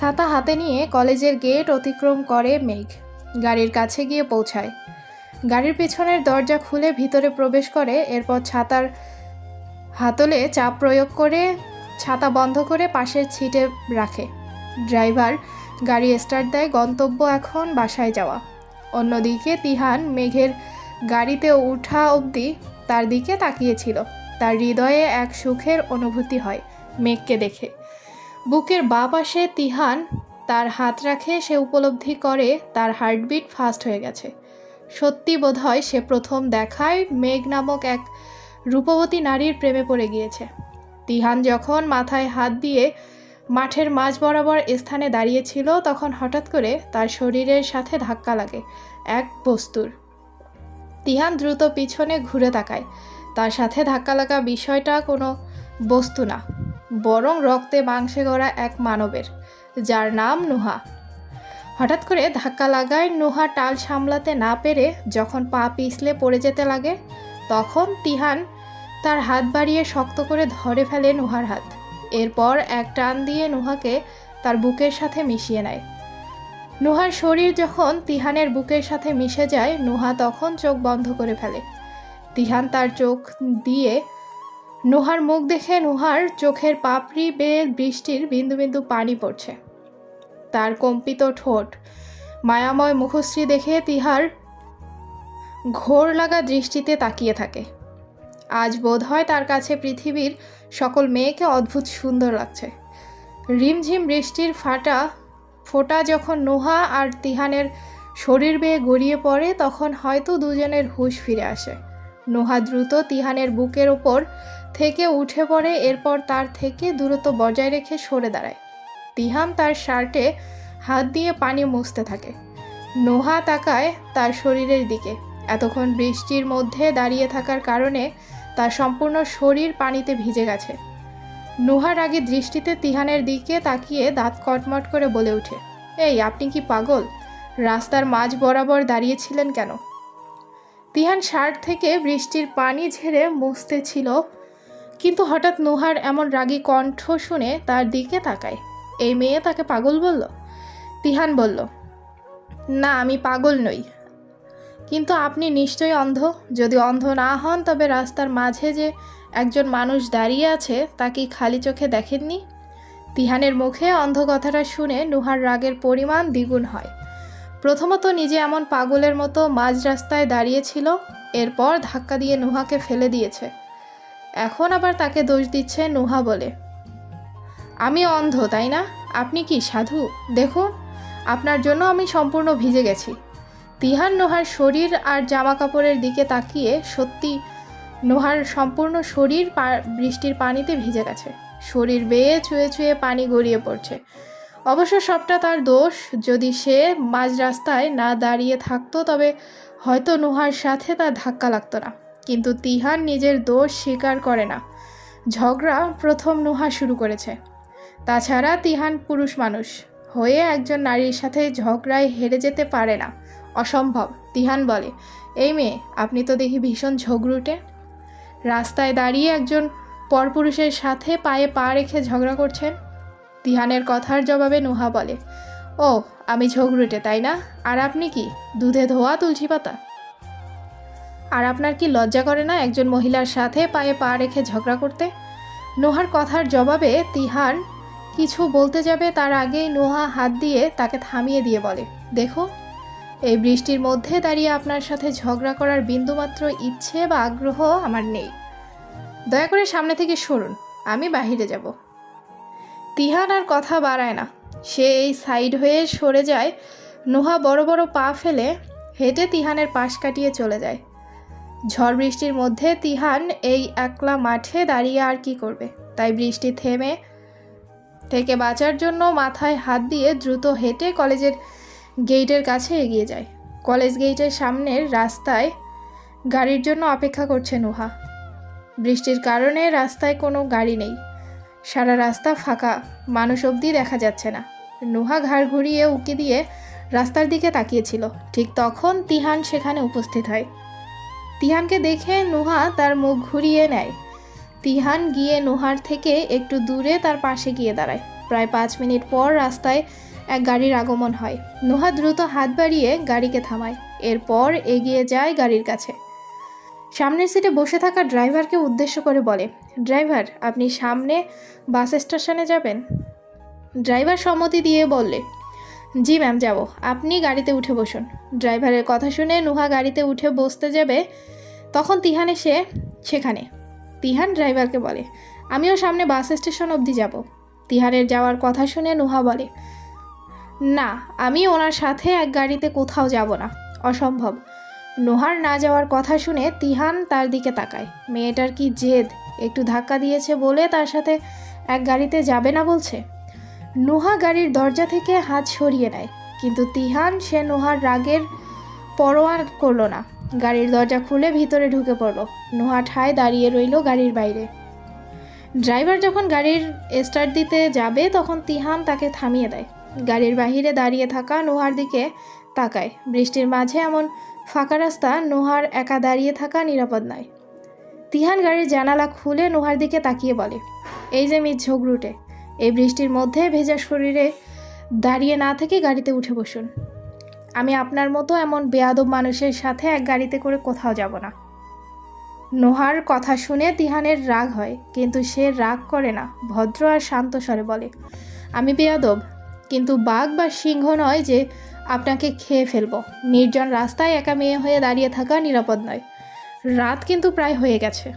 ছাতা হাতে নিয়ে কলেজের গেট অতিক্রম করে মেঘ। গাড়ির কাছে গিয়ে পৌঁছায়। গাড়ির পেছনের দরজা খুলে ভিতরে প্রবেশ করে, এরপর ছাতার হাতলে চাপ প্রয়োগ করে ছাতা বন্ধ করে পাশের সিটে রাখে। ড্রাইভার গাড়ি স্টার্ট দেয়, গন্তব্য এখন বাসায় যাওয়া। অন্যদিকে তিহান মেঘের গাড়িতে উঠা অবধি তার দিকে তাকিয়েছিল। তার হৃদয়ে এক সুখের অনুভূতি হয় মেঘকে দেখে। বুকের বা পাশে তিহান তার হাত রাখে, সে উপলব্ধি করে তার হার্টবিট ফাস্ট হয়ে গেছে। সত্যি বোধহয় সে প্রথম দেখায় মেঘ নামক এক রূপবতী নারীর প্রেমে পড়ে গিয়েছে। তিহান যখন মাথায় হাত দিয়ে মাঠের মাঝ বরাবর স্থানে দাঁড়িয়েছিল, তখন হঠাৎ করে তার শরীরের সাথে ধাক্কা লাগে, এক বস্তুর। তিহান দ্রুত পিছনে ঘুরে তাকায়। তার সাথে ধাক্কা লাগা বিষয়টা কোনো বস্তু না। বরং রক্তে মাংসে গড়া এক মানবের, যার নাম নুহা। হঠাৎ করে ধাক্কা লাগায় নুহা টাল সামলাতে না পেরে যখন পা পিছলে পড়ে যেতে লাগে, তখন তিহান তার হাত বাড়িয়ে শক্ত করে ধরে ফেলে নুহার হাত। এরপর এক টান দিয়ে নুহাকে তার বুকের সাথে মিশিয়ে নেয়। নুহার শরীর যখন তিহানের বুকের সাথে মিশে যায়, নুহা তখন চোখ বন্ধ করে ফেলে। তিহান তার চোখ দিয়ে নুহার মুখ দেখে নুহার চোখের পাপড়ি বেয়ে বৃষ্টির বিন্দু বিন্দু পানি পড়ছে। তার কম্পিত ঠোঁট, মায়াময় মুখশ্রী দেখে তিহার ঘোর লাগা দৃষ্টিতে তাকিয়ে থাকে। আজ বোধ হয় তার কাছে পৃথিবীর সকল মেয়েকে অদ্ভুত সুন্দর লাগছে। রিমঝিম বৃষ্টির ফাটা, ফোঁটা যখন নোহা আর তিহানের শরীর বেয়ে গড়িয়ে পড়ে, তখন হয়তো দুজনের হুঁশ ফিরে আসে। নোহা দ্রুত তিহানের বুকের ওপর থেকে উঠে পড়ে, এরপর তার থেকে দূরত্ব বজায় রেখে সরে দাঁড়ায়। তিহান তার শার্টে হাত দিয়ে পানি মুছতে থাকে। নোহা তাকায় তার শরীরের দিকে। এতক্ষণ বৃষ্টির মধ্যে দাঁড়িয়ে থাকার কারণে তার সম্পূর্ণ শরীর পানিতে ভিজে গেছে। নোহার আগে দৃষ্টিতে তিহানের দিকে তাকিয়ে দাঁত কটমট করে বলে ওঠে, এই, আপনি কি পাগল? রাস্তার মাঝ বরাবর দাঁড়িয়েছিলেন কেন? তিহান শার্ট থেকে বৃষ্টির পানি ঝেড়ে মুছতে ছিল, কিন্তু হঠাৎ নুহার এমন রাগী কণ্ঠ শুনে তার দিকে তাকায়। এই মেয়ে তাকে পাগল বলল? তিহান বলল, না, আমি পাগল নই। কিন্তু আপনি নিশ্চয়ই অন্ধ। যদি অন্ধ না হন, তবে রাস্তার মাঝে যে একজন মানুষ দাঁড়িয়ে আছে, তা কি খালি চোখে দেখেননি? তিহানের মুখে অন্ধ কথাটা শুনে নুহার রাগের পরিমাণ দ্বিগুণ হয়। প্রথমত নিজে এমন পাগলের মতো মাঝ রাস্তায় দাঁড়িয়েছিল, এরপর ধাক্কা দিয়ে নুহাকে ফেলে দিয়েছে। এখন আবার তাকে দোষ দিচ্ছে নুহা বলে। আমি অন্ধ, তাই না? আপনি কি সাধু? দেখুন, আপনার জন্য আমি সম্পূর্ণ ভিজে গেছি। তিহার নোহার শরীর আর জামা কাপড়ের দিকে তাকিয়ে সত্যি নোহার সম্পূর্ণ শরীর বৃষ্টির পানিতে ভিজে গেছে। শরীর বেয়ে ছুঁয়ে ছুঁয়ে পানি গড়িয়ে পড়ছে। অবশ্য সবটা তার দোষ। যদি সে মাঝ রাস্তায় না দাঁড়িয়ে থাকতো, তবে হয়তো নোহার সাথে তার ধাক্কা লাগতো না। কিন্তু তিহান নিজের দোষ স্বীকার করে না। ঝগড়া প্রথম নোহা শুরু করেছে। তাছাড়া তিহান পুরুষ মানুষ। হয়ে একজন নারীর সাথে ঝগড়ায় হেরে যেতে পারে না। অসম্ভব, তিহান বলে। এই মেয়ে, আপনি তো দেখি ভীষণ ঝগড়ুটে। রাস্তায় দাঁড়িয়ে একজন পরপুরুষের সাথে পায়ে পা রেখে ঝগড়া করছেন। তিহানের কথার জবাবে নুহা বলে ও আমি ঝগড়ুটে, তাই না? আর আপনি কি? দুধে ধোয়া, তুলসী পাতা? আর আপনার কি লজ্জা করে না একজন মহিলার সাথে পায়ে পা রেখে ঝগড়া করতে? নোহার কথার জবাবে তিহান কিছু বলতে যাবে তার আগেই নোহা হাত দিয়ে তাকে থামিয়ে দিয়ে বলে দেখো এই বৃষ্টির মধ্যে দাঁড়িয়ে আপনার সাথে ঝগড়া করার বিন্দুমাত্র ইচ্ছে বা আগ্রহ আমার নেই। দয়া করে সামনে থেকে সরুন, আমি বাহিরে যাব। তিহান আর কথা বাড়ায় না। সে এই সাইড হয়ে সরে যায়, নোহা বড় বড় পা ফেলে হেঁটে তিহানের পাশ কাটিয়ে চলে যায়। ঝড় বৃষ্টির মধ্যে তিহান এই একলা মাঠে দাঁড়িয়ে আর কি করবে? তাই বৃষ্টি থেমে থেকে বাঁচার জন্য মাথায় হাত দিয়ে দ্রুত হেঁটে কলেজের গেটের কাছে এগিয়ে যায়। কলেজ গেটের সামনের রাস্তায় গাড়ির জন্য অপেক্ষা করছে নুহা। বৃষ্টির কারণে রাস্তায় কোনো গাড়ি নেই। সারা রাস্তা ফাঁকা, মানুষ অবধি দেখা যাচ্ছে না। নুহা ঘাড় ঘুরিয়ে উকি দিয়ে রাস্তার দিকে তাকিয়েছিল। ঠিক তখন তিহান সেখানে উপস্থিত হয়। তিহানকে দেখে নুহা তার মুখ ঘুরিয়ে নেয়। তিহান গিয়ে নুহার থেকে একটু দূরে তার পাশে গিয়ে দাঁড়ায়। প্রায় পাঁচ মিনিট পর রাস্তায় এক গাড়ির আগমন হয়। নুহা দ্রুত হাত বাড়িয়ে গাড়িকে থামায়। এরপর এগিয়ে যায় গাড়ির কাছে। সামনের সিটে বসে থাকা ড্রাইভারকে উদ্দেশ্য করে বলে, ড্রাইভার, আপনি সামনে বাস স্টেশনে যাবেন? ড্রাইভার সম্মতি দিয়ে বললে, জি ম্যাম, যাব। আপনি গাড়িতে উঠে বসুন। ড্রাইভারের কথা শুনে নুহা গাড়িতে উঠে বসতে যাবে। তখন তিহান এসে সেখানে। তিহান ড্রাইভারকে বলে, আমিও সামনে বাস স্টেশন অবধি যাব। তিহানের যাওয়ার কথা শুনে নুহা বলে, না, আমি ওনার সাথে এক গাড়িতে কোথাও যাব না। অসম্ভব। নোহার না যাওয়ার কথা শুনে তিহান তার দিকে তাকায়। মেয়েটার কি জেদ? একটু ধাক্কা দিয়েছে বলে তার সাথে এক গাড়িতে যাবে না বলছে? নোহা গাড়ির দরজা থেকে হাত সরিয়ে নেয়, কিন্তু তিহান সে নোহার রাগের পরোয়া করল না। গাড়ির দরজা খুলে ভিতরে ঢুকে পড়ল। নোহা ঠায় দাঁড়িয়ে রইল গাড়ির বাইরে। ড্রাইভার যখন গাড়ির স্টার্ট দিতে যাবে, তখন তিহান তাকে থামিয়ে দেয়। গাড়ির বাহিরে দাঁড়িয়ে থাকা নোহার দিকে তাকায়। বৃষ্টির মাঝে এমন ফাঁকা রাস্তা, নোহার একা দাঁড়িয়ে থাকা নিরাপদ নয়। তিহান গাড়ির জানালা খুলে নোহার দিকে তাকিয়ে বলে, এই যে মিস ঝগড়ুটে, এই বৃষ্টির মধ্যে ভেজা শরীরে দাঁড়িয়ে না থেকে গাড়িতে উঠে বসুন। আমি আপনার মতো এমন বেয়াদব মানুষের সাথে এক গাড়িতে করে কোথাও যাব না। নোহার কথা শুনে তিহানের রাগ হয়, কিন্তু সে রাগ করে না, ভদ্র আর শান্ত স্বরে বলে, আমি বেয়াদব, কিন্তু বাঘ বা সিংহ নয় যে আপনাকে খেয়ে ফেলব। নির্জন রাস্তায় একা মেয়ে হয়ে দাঁড়িয়ে থাকা নিরাপদ নয়। রাত কিন্তু প্রায় হয়ে গেছে।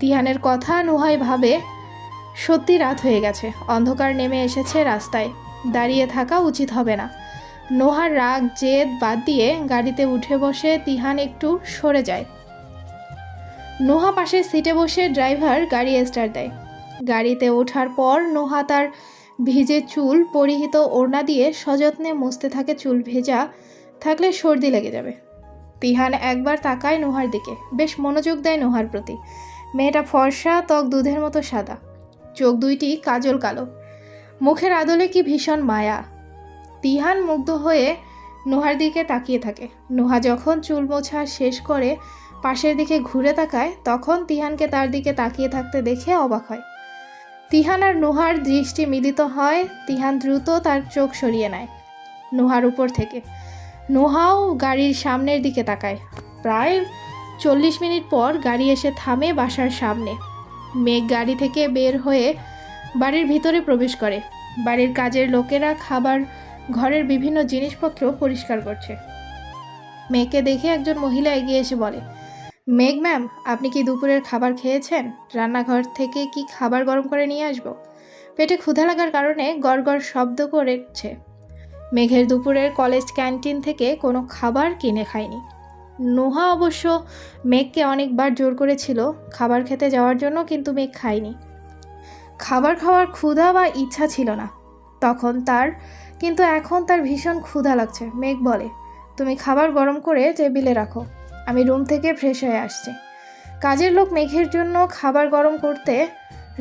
তিহানের কথা নুহাই ভাবে, সত্যি রাত হয়ে গেছে। অন্ধকার নেমে এসেছে রাস্তায়। দাঁড়িয়ে থাকা উচিত হবে না। নোহার রাগ, জেদ বাদ দিয়ে গাড়িতে উঠে বসে তিহান একটু সরে যায়। নোহা পাশে সিটে বসে ড্রাইভার গাড়ি স্টার্ট দেয়। গাড়িতে ওঠার পর নোহা তার ভিজে চুল পরিহিত ওড়না দিয়ে সযত্নে মুছতে থাকে চুল ভেজা, থাকলে সর্দি লেগে যাবে। তিহান একবার তাকায় নোহার দিকে। বেশ মনোযোগ দেয় নোহার প্রতি। মেয়েটা ফর্সা, ত্বক দুধের মতো সাদা। চোখ দুইটি কাজল কালো। মুখের আদলে কি ভীষণ মায়া। তিহান মুগ্ধ হয়ে নোহার দিকে তাকিয়ে থাকে। নোহা যখন চুল মোছা শেষ করে পাশের দিকে ঘুরে তাকায়, তখন তিহানকে তার দিকে তাকিয়ে থাকতে দেখে অবাক হয়। তিহান আর নোহার দৃষ্টি মিলিত হয়, তিহান দ্রুত তার চোখ সরিয়ে নেয়, নোহার উপর থেকে। নোহাও গাড়ির সামনের দিকে তাকায়। প্রায় চল্লিশ মিনিট পর গাড়ি এসে থামে বাসার সামনে। মেঘ গাড়ি থেকে বের হয়ে বাড়ির ভিতরে প্রবেশ করে। বাড়ির কাজের লোকেরা খাবার, ঘরের বিভিন্ন জিনিসপত্র পরিষ্কার করছে। মেয়েকে দেখে একজন মহিলা এগিয়ে এসে বলে মেঘ ম্যাম, আপনি কি দুপুরের খাবার খেয়েছেন? রান্নাঘর থেকে কি খাবার গরম করে নিয়ে আসব? পেটে ক্ষুধা লাগার কারণে গড়গড় শব্দ করেছে। মেঘের দুপুরের কলেজ ক্যান্টিন থেকে কোনো খাবার কিনে খায়নি নোহা অবশ্য মেঘকে অনেকবার জোর করেছিল খাবার খেতে যাওয়ার জন্য, কিন্তু মেঘ খায়নি। খাবার খাওয়ার ক্ষুধা বা ইচ্ছা ছিল না। তখন তার, কিন্তু এখন তার ভীষণ ক্ষুধা লাগছে। মেঘ বলে, তুমি খাবার গরম করে টেবিলে রাখো। আমি রুম থেকে ফ্রেশ হয়ে আসছি। কাজের লোক মেঘের জন্য খাবার গরম করতে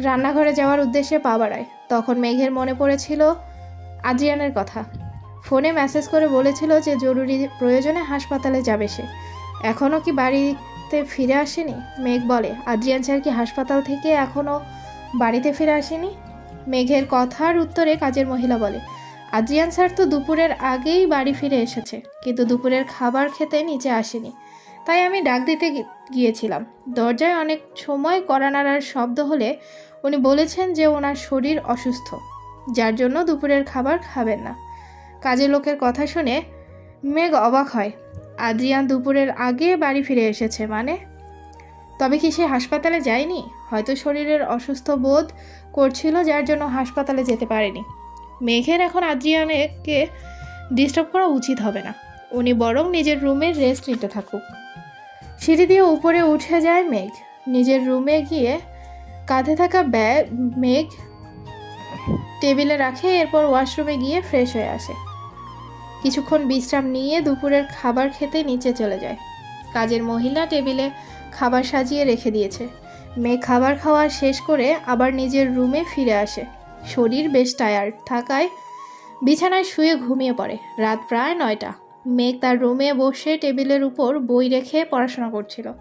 রান্নাঘরে যাওয়ার উদ্দেশ্যে পা বাড়ায়। তখন মেঘের মনে পড়েছিল আদ্রিয়ানের কথা। ফোনে মেসেজ করে বলেছিল যে জরুরি প্রয়োজনে হাসপাতালে যাবে সে। এখনও কি বাড়িতে ফিরে আসেনি? মেঘ বলে, আদ্রিয়ান স্যার কি হাসপাতাল থেকে এখনও বাড়িতে ফিরে আসেনি? মেঘের কথার উত্তরে কাজের মহিলা বলে, আদ্রিয়ান স্যার তো দুপুরের আগেই বাড়ি ফিরে এসেছে, কিন্তু দুপুরের খাবার খেতে নিচে আসেনি। তাই আমি ডাক দিতে গিয়েছিলাম। দরজায় অনেক সময় কড়া নাড়ার শব্দ হলে উনি বলেছেন যে ওনার শরীর অসুস্থ, যার জন্য দুপুরের খাবার খাবেন না। কাজের লোকের কথা শুনে মেঘ অবাক হয়। আদ্রিয়ান দুপুরের আগে বাড়ি ফিরে এসেছে মানে? তবে কি সে হাসপাতালে যায়নি? হয়তো শরীরের অসুস্থ বোধ করছিল, যার জন্য হাসপাতালে যেতে পারেনি। মেঘের এখন আদ্রিয়ানকে ডিস্টার্ব করা উচিত হবে না। উনি বরং নিজের রুমে রেস্ট নিতে থাকুক। সিঁড়ি দিয়ে উপরে উঠে যায় মেঘ। নিজের রুমে গিয়ে কাঁধে থাকা ব্যাগ মেঘ টেবিলে রাখে, এরপর ওয়াশরুমে গিয়ে ফ্রেশ হয়ে আসে। কিছুক্ষণ বিশ্রাম নিয়ে দুপুরের খাবার খেতে নিচে চলে যায়। কাজের মহিলা টেবিলে খাবার সাজিয়ে রেখে দিয়েছে। মেয়ে খাবার খাওয়া শেষ করে আবার নিজের রুমে ফিরে আসে। শরীর বেশ টায়ার্ড থাকায় বিছানায় শুয়ে ঘুমিয়ে পড়ে। রাত প্রায় নয়টা। মেঘ তার রুমে বসে টেবিলের উপর বই রেখে পড়াশোনা করছিল।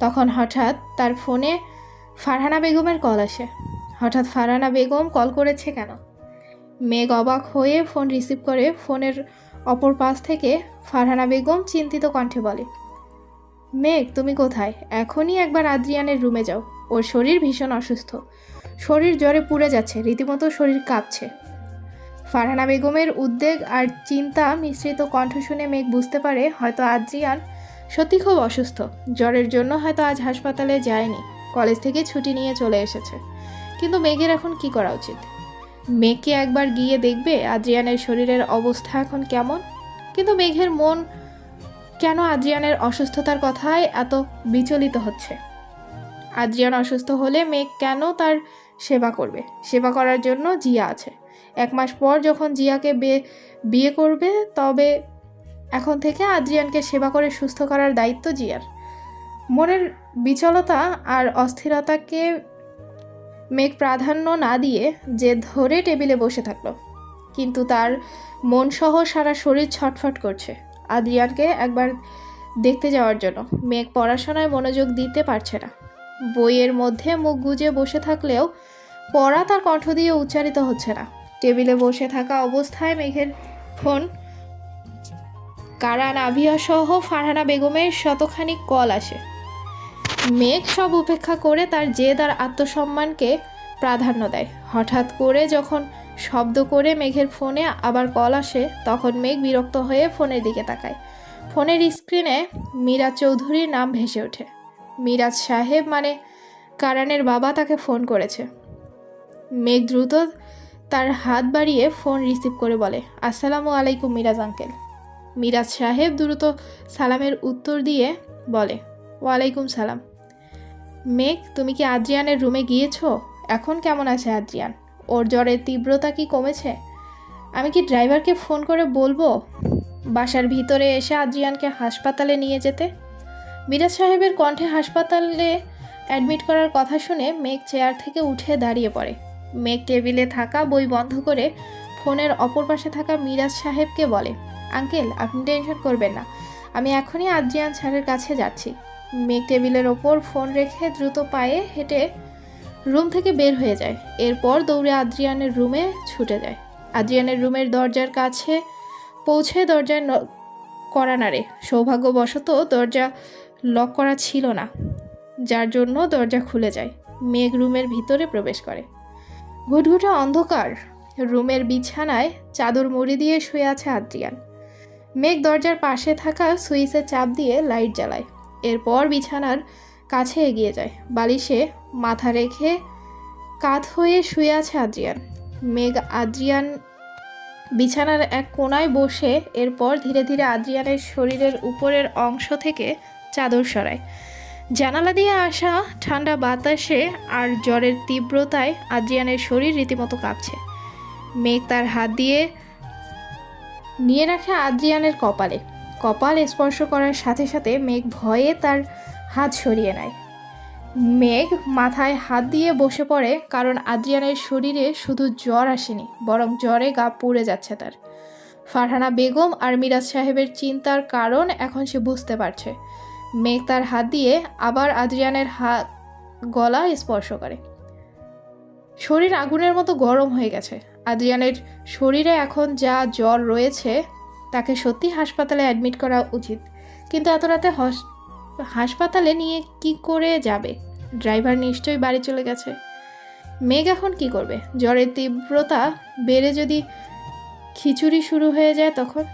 তখন হঠাৎ তার ফোনে ফারহানা বেগমের কল আসে। হঠাৎ ফারহানা বেগম কল করেছে কেন? মেঘ অবাক হয়ে ফোন রিসিভ করে ফোনের অপর পাশ থেকে ফারহানা বেগম চিন্তিত কণ্ঠে বলে, মেঘ, তুমি কোথায়? এখনই একবার আদ্রিয়ানের রুমে যাও। ওর শরীর ভীষণ অসুস্থ। শরীর জ্বরে পুড়ে যাচ্ছে। রীতিমতো শরীর কাঁপছে। ফারহানা বেগমের উদ্বেগ আর চিন্তা মিশ্রিত কণ্ঠ শুনে মেঘ বুঝতে পারে হয়তো আদ্রিয়ান সত্যি খুব অসুস্থ। জ্বরের জন্য হয়তো আজ হাসপাতালে যায়নি। কলেজ থেকে ছুটি নিয়ে চলে এসেছে। কিন্তু মেঘের এখন কি করা উচিত? মেঘকে একবার গিয়ে দেখবে আদ্রিয়ানের শরীরের অবস্থা এখন কেমন? কিন্তু মেঘের মন কেন আদ্রিয়ানের অসুস্থতার কথায় এত বিচলিত হচ্ছে? আদ্রিয়ান অসুস্থ হলে মেঘ কেন তার সেবা করবে? সেবা করার জন্য জিয়া আছে। এক মাস পর যখন জিয়াকে বিয়ে করবে, তবে এখন থেকে আদ্রিয়ানকে সেবা করে সুস্থ করার দায়িত্ব জিয়ার। মনের বিচলতা আর অস্থিরতাকে মেঘ প্রাধান্য না দিয়ে যে ধরে টেবিলে বসে থাকল, কিন্তু তার মনসহ সারা শরীর ছটফট করছে আদ্রিয়ানকে একবার দেখতে যাওয়ার জন্য। মেঘ পড়াশোনায় মনোযোগ দিতে পারছে না। বইয়ের মধ্যে মুখ গুজে বসে থাকলেও পড়া তার কণ্ঠ দিয়ে উচ্চারিত হচ্ছে না। টেবিলে বসে থাকা অবস্থায় মেঘের ফোন, কারান, আভিয়া সহ ফারহানা বেগমের শতখানি কল আসে। মেঘ সব উপেক্ষা করে তার জেদ আর আত্মসম্মানকে প্রাধান্য দেয়। হঠাৎ করে যখন শব্দ করে মেঘের ফোনে আবার কল আসে, তখন মেঘ বিরক্ত হয়ে ফোনের দিকে তাকায়। ফোনের স্ক্রিনে মিরাজ চৌধুরীর নাম ভেসে ওঠে। মিরাজ সাহেব মানে কারানের বাবা তাকে ফোন করেছে। মেঘ দ্রুত তার হাত বাড়িয়ে ফোন রিসিভ করে বলে, আসসালামু আলাইকুম মিরাজ আঙ্কেল। মিরাজ সাহেব দ্রুত সালামের উত্তর দিয়ে বলে, ওয়ালাইকুম সালাম। মেঘ, তুমি কি আদ্রিয়ানের রুমে গিয়েছো? এখন কেমন আছে আদ্রিয়ান? ওর জ্বরের তীব্রতা কি কমেছে? আমি কি ড্রাইভারকে ফোন করে বলব বাসার ভিতরে এসে আদ্রিয়ানকে হাসপাতালে নিয়ে যেতে? মিরাজ সাহেবের কণ্ঠে হাসপাতালে অ্যাডমিট করার কথা শুনে মেঘ চেয়ার থেকে উঠে দাঁড়িয়ে পড়ে। মেঘ টেবিলে থাকা বই বন্ধ করে ফোনের অপর পাশে থাকা মিরাজ সাহেবকে বলে, আঙ্কেল, আপনি টেনশন করবেন না, আমি এখনই আদ্রিয়ান স্যারের কাছে যাচ্ছি। মেঘ টেবিলের ওপর ফোন রেখে দ্রুত পায়ে হেঁটে রুম থেকে বের হয়ে যায়। এরপর দৌড়ে আদ্রিয়ানের রুমে ছুটে যায়। আদ্রিয়ানের রুমের দরজার কাছে পৌঁছে দরজায় করা নাড়ে সৌভাগ্যবশত দরজা লক করা ছিল না, যার জন্য দরজা খুলে যায়। মেঘ রুমের ভিতরে প্রবেশ করে। ঘুটঘুটে অন্ধকার। রুমের বিছানায় চাদর মুড়ি দিয়ে শুয়ে আছে আদ্রিয়ান। মেঘ দরজার পাশে থাকা সুইচে চাপ দিয়ে লাইট জ্বালায়। এরপর বিছানার কাছে এগিয়ে যায়। বালিশে মাথা রেখে কাত হয়ে শুয়ে আছে আদ্রিয়ান। মেঘ আদ্রিয়ান বিছানার এক কোণায় বসে এরপর ধীরে ধীরে আদ্রিয়ানের শরীরের উপরের অংশ থেকে চাদর সরায়। জানালা দিয়ে আসা ঠান্ডা বাতাসে আর জ্বরের তীব্রতায় আদ্রিয়ানের শরীর রীতিমতো কাঁপছে। মেঘ তার হাত দিয়ে নিয়ে রাখে আদ্রিয়ানের কপালে। কপাল স্পর্শ করার সাথে সাথে মেঘ ভয়ে তার হাত সরিয়ে নেয়। মেঘ মাথায় হাত দিয়ে বসে পড়ে কারণ আদ্রিয়ানের শরীরে শুধু জ্বর আসেনি, বরং জ্বরে গা পুড়ে যাচ্ছে তার। ফারহানা বেগম আর মিরাজ সাহেবের চিন্তার কারণ এখন সে বুঝতে পারছে। মেঘ তার হাত দিয়ে আবার আদ্রিয়ানের হাত, গলা স্পর্শ করে। শরীর আগুনের মতো গরম হয়ে গেছে। আদ্রিয়ানের শরীরে এখন যা জ্বর রয়েছে, তাকে সত্যি হাসপাতালে অ্যাডমিট করা উচিত। কিন্তু এত রাতে হস- হাসপাতালে নিয়ে কি করে যাবে? ড্রাইভার নিশ্চয়ই বাড়ি চলে গেছে। মেঘ এখন কি করবে? জ্বরের তীব্রতা বেড়ে যদি খিচুড়ি শুরু হয়ে যায় তখন?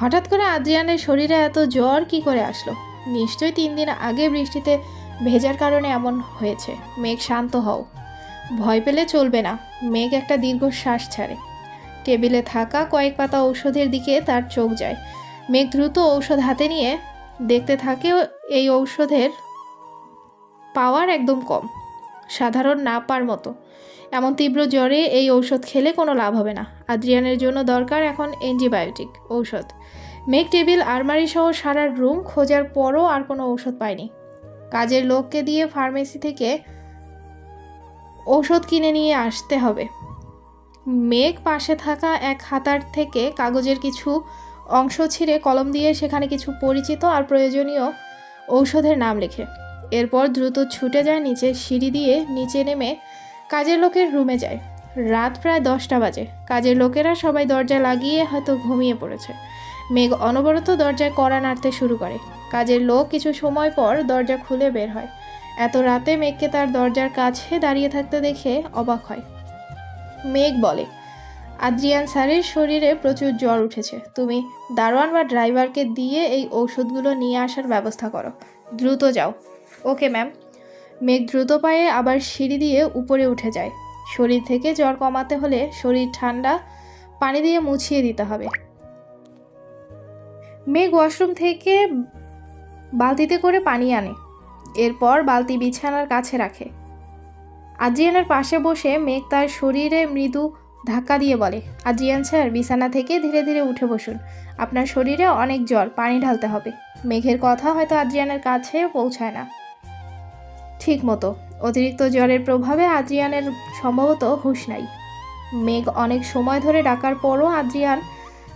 হঠাৎ করে আদ্রিয়ানের শরীরে এত জ্বর কি করে আসলো? নিশ্চয়ই তিন দিন আগে বৃষ্টিতে ভেজার কারণে এমন হয়েছে। মেঘ শান্ত হও। ভয় পেলে চলবে না। মেঘ একটা দীর্ঘশ্বাস ছাড়ে। টেবিলে থাকা কয়েক পাতা ঔষধের দিকে তার চোখ যায়। মেঘ দ্রুত ঔষধ হাতে নিয়ে দেখতে থাকে এই ঔষধের পাওয়ার একদম কম। সাধারণ না পার মতো। এমন তীব্র জ্বরে এই ঔষধ খেলে কোনো লাভ হবে না। আদ্রিয়ানের জন্য দরকার এখন অ্যান্টিবায়োটিক, ঔষধ। মেঘ টেবিল, আলমারি সহ সারা রুম খোঁজার পরও আর কোনো ঔষধ পায়নি। কাজের লোককে দিয়ে ফার্মেসি থেকে ঔষধ কিনে নিয়ে আসতে হবে। মেঘ পাশে থাকা এক হাতার থেকে কাগজের কিছু অংশ ছিঁড়ে কলম দিয়ে সেখানে কিছু পরিচিত আর প্রয়োজনীয় ঔষধের নাম লেখে। এরপর দ্রুত ছুটে যায় নিচে সিঁড়ি দিয়ে নিচে নেমে কাজের লোকের রুমে যায়। রাত প্রায় দশটা বাজে। কাজের লোকেরা সবাই দরজা লাগিয়ে হয়তো ঘুমিয়ে পড়েছে। মেঘ অনবরত দরজায় কড়া নাড়তে শুরু করে। কাজের লোক কিছু সময় পর দরজা খুলে বের হয়। এত রাতে মেঘকে তার দরজার কাছে দাঁড়িয়ে থাকতে দেখে অবাক হয়। মেঘ বলে, আদ্রিয়ান স্যারের শরীরে প্রচুর জ্বর উঠেছে। তুমি দারোয়ান বা ড্রাইভারকে দিয়ে এই ঔষধগুলো নিয়ে আসার ব্যবস্থা করো। দ্রুত যাও। Okay, ma'am. মেঘ দ্রুত পায়ে আবার সিঁড়ি দিয়ে উপরে উঠে যায়। শরীর থেকে জ্বর কমাতে হলে শরীর ঠান্ডা, পানি দিয়ে মুছিয়ে দিতে হবে। মেঘ ওয়াশরুম থেকে বালতিতে করে পানি আনে। এরপর বালতি বিছানার কাছে রাখে। আদ্রিয়ানের পাশে বসে মেঘ তার শরীরে মৃদু ধাক্কা দিয়ে বলে আদ্রিয়ান স্যার, বিছানা থেকে ধীরে ধীরে উঠে বসুন। আপনার শরীরে অনেক জ্বর, পানি ঢালতে হবে। মেঘের কথা হয়তো আদ্রিয়ানের কাছে পৌঁছায় না। ঠিক মতো অতিরিক্ত জ্বরের প্রভাবে আদ্রিয়ানের সম্ভবত হুঁশ নাই। মেঘ অনেক সময় ধরে ডাকার পরও আদ্রিয়ান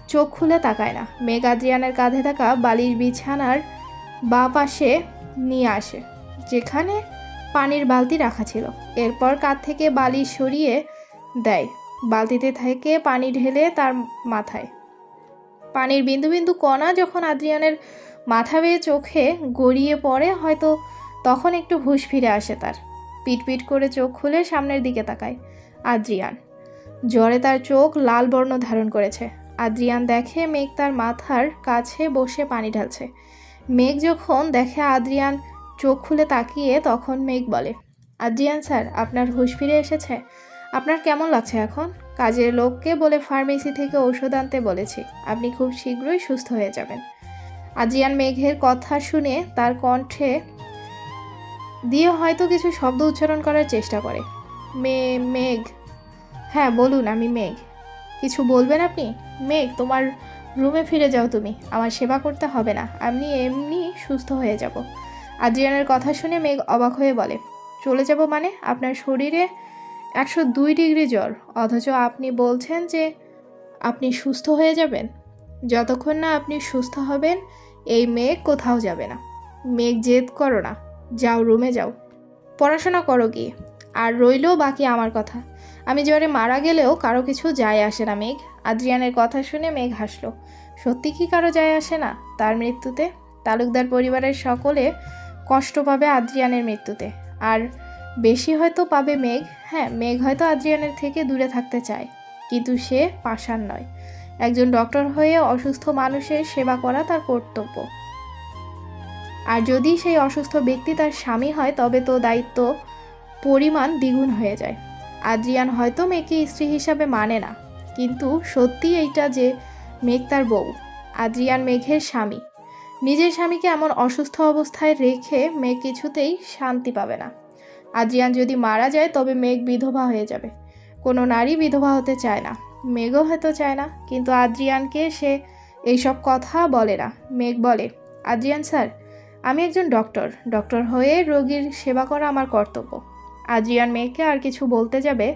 চোখ খুলে তাকায় না। মেঘ আদ্রিয়ানের কাঁধে থাকা বালির বিছানার বা পাশে নিয়ে আসে, যেখানে পানির বালতি রাখা ছিল। এরপর কাঁধ থেকে বালি সরিয়ে দেয়। বালতিতে থেকে পানি ঢেলে তার মাথায়। পানির বিন্দু বিন্দু কণা যখন আদ্রিয়ানের মাথা বেয়ে চোখে গড়িয়ে পড়ে, হয়তো তখন একটু হুঁশ ফিরে আসে তার। পিটপিট করে চোখ খুলে সামনের দিকে তাকায়, আদ্রিয়ান। জ্বরে তার চোখ লাল বর্ণ ধারণ করেছে। আদ্রিয়ান দেখে মেঘ তার মাথার কাছে বসে পানি ঢালছে। মেঘ যখন দেখে আদ্রিয়ান চোখ খুলে তাকিয়ে, তখন মেঘ বলে, আদ্রিয়ান স্যার, আপনার হুঁশ ফিরে এসেছে? আপনার কেমন লাগছে এখন? কাজের লোককে বলে ফার্মেসি থেকে ঔষধ আনতে বলেছি। আপনি খুব শীঘ্রই সুস্থ হয়ে যাবেন। আদ্রিয়ান মেঘের কথা শুনে তার কণ্ঠে দিয়ে হয়তো কিছু শব্দ উচ্চারণ করার চেষ্টা করে। মে, মেঘ। হ্যাঁ বলুন, আমি মেঘ। কিছু বলবেন আপনি? মেঘ, তোমার রুমে ফিরে যাও তুমি। আমার সেবা করতে হবে না। আমি এমনি সুস্থ হয়ে যাব। আদ্রিয়ানের কথা শুনে মেঘ অবাক হয়ে বলে, চলে যাব মানে? আপনার শরীরে একশো দুই ডিগ্রি জ্বর। অথচ আপনি বলছেন যে আপনি সুস্থ হয়ে যাবেন। যতক্ষণ না আপনি সুস্থ হবেন, এই মেঘ কোথাও যাবে না। মেঘ জেদ করো না। যাও, রুমে যাও। পড়াশোনা করো গিয়ে। আর রইলেও বাকি আমার কথা। আমি জ্বরে মারা গেলেও কারও কিছু যায় আসে না, মেঘ। আদ্রিয়ানের কথা শুনে মেঘ হাসলো। সত্যি কি কারও যায় আসে না? তার মৃত্যুতে? তালুকদার পরিবারের সকলে কষ্ট পাবে আদ্রিয়ানের মৃত্যুতে। আর বেশি হয়তো পাবে মেঘ। হ্যাঁ মেঘ হয়তো আদ্রিয়ানের থেকে দূরে থাকতে চায়। কিন্তু সে পাষাণ নয়। একজন ডক্টর হয়ে অসুস্থ মানুষের সেবা করা তার কর্তব্য। আর যদি সেই অসুস্থ ব্যক্তি তার স্বামী হয়, তবে তো দায়িত্ব পরিমাণ দ্বিগুণ হয়ে যায়। আদ্রিয়ান হয়তো মেয়েকে স্ত্রী হিসাবে মানে না, কিন্তু সত্যি এইটা যে মেঘ তার বউ, আদ্রিয়ান মেঘের স্বামী। নিজের স্বামীকে এমন অসুস্থ অবস্থায় রেখে মেঘ কিছুতেই শান্তি পাবে না। আদ্রিয়ান যদি মারা যায়, তবে মেঘ বিধবা হয়ে যাবে। কোনো নারী বিধবা হতে চায় না। মেঘও হয়তো চায় না, কিন্তু আদ্রিয়ানকে সে এইসব কথা বলে না। মেঘ বলে, আদ্রিয়ান স্যার আমি একজন ডক্টর। ডক্টর হয়ে রোগীর সেবা করা আমার কর্তব্য। আদ্রিয়ান মেয়েকে আর কিছু বলতে যাবে?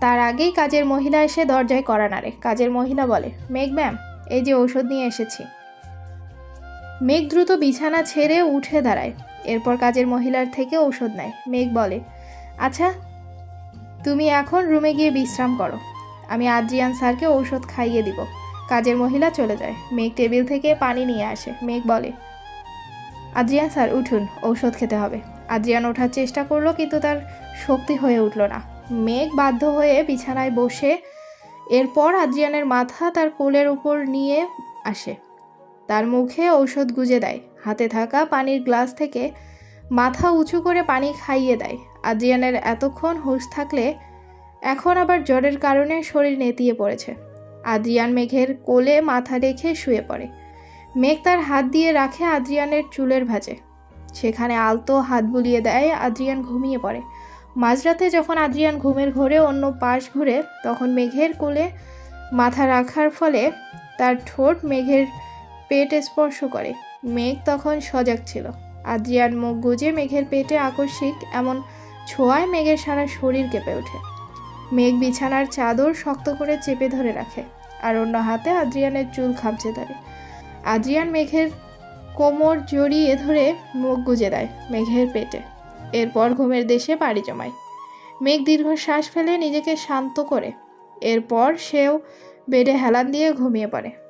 তার আগেই কাজের মহিলা এসে দরজায় করা নাড়ে। কাজের মহিলা বলে, মেঘ ম্যাম, এই যে ঔষধ নিয়ে এসেছি। মেঘ দ্রুত বিছানা ছেড়ে উঠে দাঁড়ায়। এরপর কাজের মহিলার থেকে ঔষধ নেয়। মেঘ বলে আচ্ছা তুমি এখন রুমে গিয়ে বিশ্রাম করো। আমি আদ্রিয়ান স্যারকে ঔষধ খাইয়ে দিব। কাজের মহিলা চলে যায়। মেঘ টেবিল থেকে পানি নিয়ে আসে। মেঘ বলে আদ্রিয়ান স্যার, উঠুন, ঔষধ খেতে হবে। আদ্রিয়ান ওঠার চেষ্টা করল, কিন্তু তার শক্তি হয়ে উঠল না। মেঘ বাধ্য হয়ে বিছানায় বসে এরপর আদ্রিয়ানের মাথা তার কোলের উপর নিয়ে আসে। তার মুখে ঔষধ গুজে দেয়। হাতে থাকা পানির গ্লাস থেকে মাথা উঁচু করে পানি খাইয়ে দেয়। আদ্রিয়ানের এতক্ষণ হুঁশ থাকলে এখন আবার জ্বরের কারণে শরীর নেতিয়ে পড়েছে। আদ্রিয়ান মেঘের কোলে মাথা রেখে শুয়ে পড়ে। মেঘ তার হাত দিয়ে রাখে আদ্রিয়ানের চুলের ভাঁজে। সেখানে আলতো হাত বুলিয়ে দেয় আদ্রিয়ান ঘুমিয়ে পড়ে। মাঝরাতে যখন আদ্রিয়ান ঘুমের ঘোরে অন্য পাশ ঘুরে, তখন মেঘের কোলে মাথা রাখার ফলে তার ঠোঁট মেঘের পেট স্পর্শ করে। মেঘ তখন সজাগ ছিল। আদ্রিয়ান মুখ গুজে মেঘের পেটে আকস্মিক এমন ছোঁয়ায় মেঘের সারা শরীর কেঁপে ওঠে। মেঘ বিছানার চাদর শক্ত করে চেপে ধরে রাখে, আর অন্য হাতে আদ্রিয়ানের চুল খামচে ধরে। আদ্রিয়ান মেঘের কোমর জড়িয়ে ধরে মুখ গুজে দেয় মেঘের পেটে। এরপর ঘুমের দেশে পাড়ি জমায়। মেঘ দীর্ঘ শ্বাস ফেলে নিজেকে শান্ত করে। এরপর সেও বেডে হেলান দিয়ে ঘুমিয়ে পড়ে।